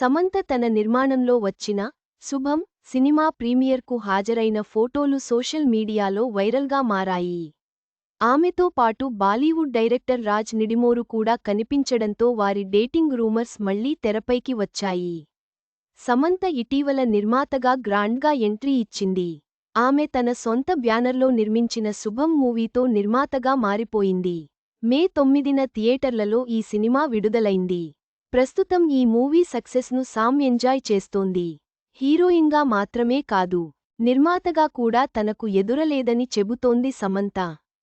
సమంత తన నిర్మాణంలో వచ్చిన శుభం సినిమా ప్రీమియర్కు హాజరైన ఫోటోలు సోషల్ మీడియాలో వైరల్గా మారాయి. ఆమెతో పాటు బాలీవుడ్ డైరెక్టర్ రాజ్ నిడిమోరు కూడా కనిపించడంతో వారి డేటింగ్ రూమర్స్ మళ్ళీ తెరపైకి వచ్చాయి. సమంత ఇటీవల నిర్మాతగా గ్రాండ్గా ఎంట్రీ ఇచ్చింది. ఆమె తన సొంత బ్యానర్లో నిర్మించిన శుభం మూవీతో నిర్మాతగా మారిపోయింది. మే తొమ్మిదిన థియేటర్లలో ఈ సినిమా విడుదలైంది. ప్రస్తుతం ఈ మూవీ సక్సెస్ను సామ్ ఎంజాయ్ చేస్తోంది. హీరోయిన్గా మాత్రమే కాదు నిర్మాతగా కూడా తనకు ఎదురలేదని చెబుతోంది సమంత.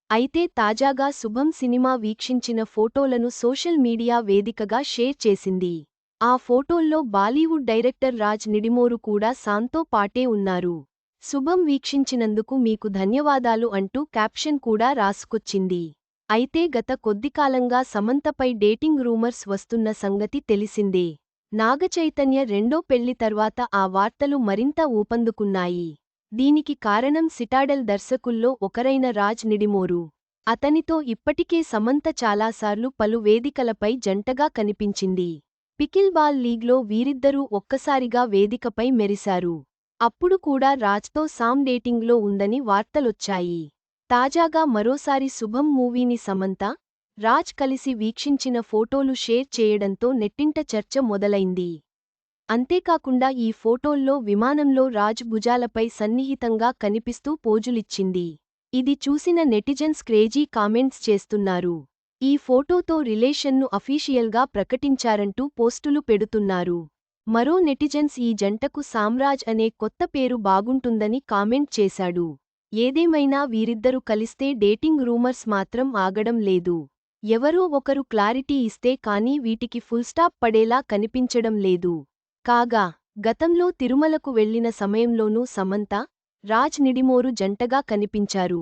అయితే తాజాగా శుభం సినిమా వీక్షించిన ఫోటోలను సోషల్ మీడియా వేదికగా షేర్ చేసింది. ఆ ఫోటోల్లో బాలీవుడ్ డైరెక్టర్ రాజ్ నిడిమోరు కూడా సాంతో పాటే ఉన్నారు. శుభం వీక్షించినందుకు మీకు ధన్యవాదాలు అంటూ క్యాప్షన్ కూడా రాసుకొచ్చింది. అయితే గత కొద్దికాలంగా సమంతపై డేటింగ్ రూమర్స్ వస్తున్న సంగతి తెలిసిందే. నాగచైతన్య రెండో పెళ్ళి తర్వాత ఆ వార్తలు మరింత ఊపందుకున్నాయి. దీనికి కారణం సిటాడెల్ దర్శకుల్లో ఒకరైన రాజ్ నిడిమోరు. అతనితో ఇప్పటికే సమంత చాలాసార్లు పలు వేదికలపై జంటగా కనిపించింది. పికిల్బాల్ లీగ్లో వీరిద్దరూ ఒక్కసారిగా వేదికపై మెరిశారు. అప్పుడు కూడా రాజ్తో సామ్ డేటింగ్లో ఉందని వార్తలొచ్చాయి. తాజాగా మరోసారి శుభం మూవీని సమంత రాజ్ కలిసి వీక్షించిన ఫోటోలు షేర్ చేయడంతో నెట్టింట చర్చ మొదలైంది. అంతేకాకుండా ఈ ఫోటోల్లో విమానంలో రాజ్ భుజాలపై సన్నిహితంగా కనిపిస్తూ పోజులిచ్చింది. ఇది చూసిన నెటిజన్స్ క్రేజీ కామెంట్స్ చేస్తున్నారు. ఈ ఫోటోతో రిలేషన్ను అఫీషియల్గా ప్రకటించారంటూ పోస్టులు పెడుతున్నారు. మరో నెటిజన్స్ ఈ జంటకు సామ్రాజ్ అనే కొత్త పేరు బాగుంటుందని కామెంట్ చేశాడు. ఏదేమైనా వీరిద్దరు కలిస్తే డేటింగ్ రూమర్స్ మాత్రం ఆగడం లేదు. ఎవరో ఒకరు క్లారిటీ ఇస్తే కానీ వీటికి ఫుల్స్టాప్ పడేలా కనిపించడం లేదు. కాగా గతంలో తిరుమలకు వెళ్ళిన సమయంలోనూ సమంత రాజ్ నిడిమోరు జంటగా కనిపించారు.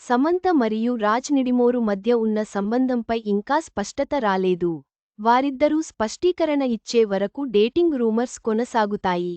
సమంత మరియు రాజ్ నిడిమోరు మధ్య ఉన్న సంబంధంపై ఇంకా స్పష్టత రాలేదు. వారిద్దరూ స్పష్టీకరణ ఇచ్చే వరకు డేటింగ్ రూమర్స్ కొనసాగుతాయి.